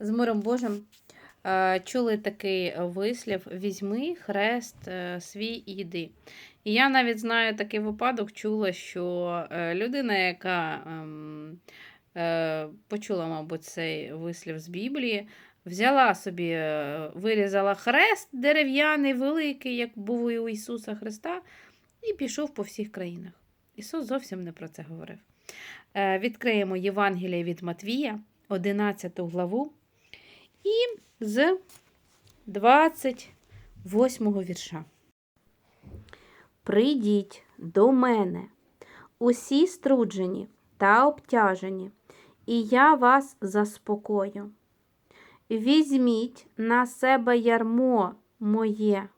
з миром Божим е, чули такий вислів: візьми хрест е, свій і йди. І я навіть знаю такий випадок, чула, що е, людина, яка ем, почула, мабуть, цей вислів з Біблії, взяла собі, вирізала хрест дерев'яний, великий, як був і у Ісуса Христа, і пішов по всіх країнах. Ісус зовсім не про це говорив. Відкриємо Євангеліє від Матвія, 11 главу, і з 28 вірша. Прийдіть до мене, усі струджені та обтяжені, і я вас заспокою. Візьміть на себе ярмо моє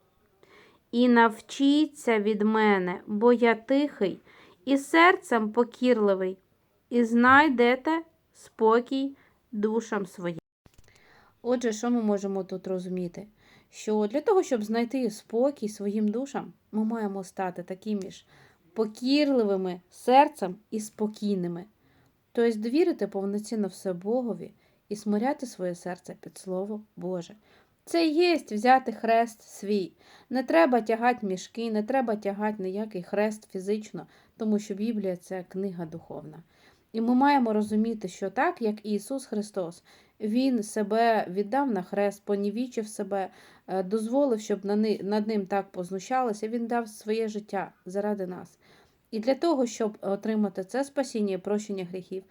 і навчіться від мене, бо я тихий і серцем покірливий, і знайдете спокій душам своїм. Отже, що ми можемо тут розуміти? Що для того, щоб знайти спокій своїм душам, ми маємо стати такими ж покірливими серцем і спокійними. Тобто довірити повноцінно все Богові і смиряти своє серце під Слово Боже. Це і є взяти хрест свій. Не треба тягати мішки, не треба тягати ніякий хрест фізично, тому що Біблія це книга духовна. І ми маємо розуміти, що так, як Ісус Христос, Він себе віддав на хрест, понівічив себе, е, дозволив, щоб над ним так познущалися, Він дав своє життя заради нас. І для того, щоб отримати це спасіння і прощення гріхів,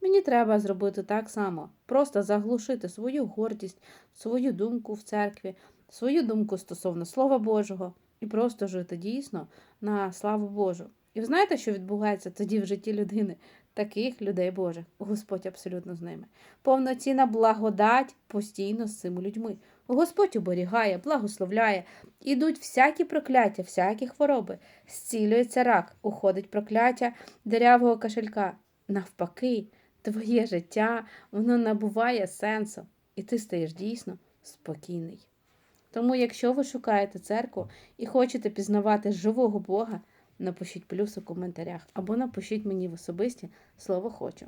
мені треба зробити так само: просто заглушити свою гордість, свою думку в церкві, свою думку стосовно Слова Божого, і просто жити дійсно на славу Божу. І ви знаєте, що відбувається тоді в житті людини? Таких людей Божих, Господь абсолютно з ними. Повноцінна благодать постійно з цими людьми. Господь оберігає, благословляє, ідуть всякі прокляття, всякі хвороби, зцілюється рак, уходить прокляття дерявого кошелька. Навпаки, твоє життя воно набуває сенсу, і ти стаєш дійсно спокійний. Тому, якщо ви шукаєте церкву і хочете пізнавати живого Бога, напишіть плюс у коментарях або напишіть мені в особисті слово хочу.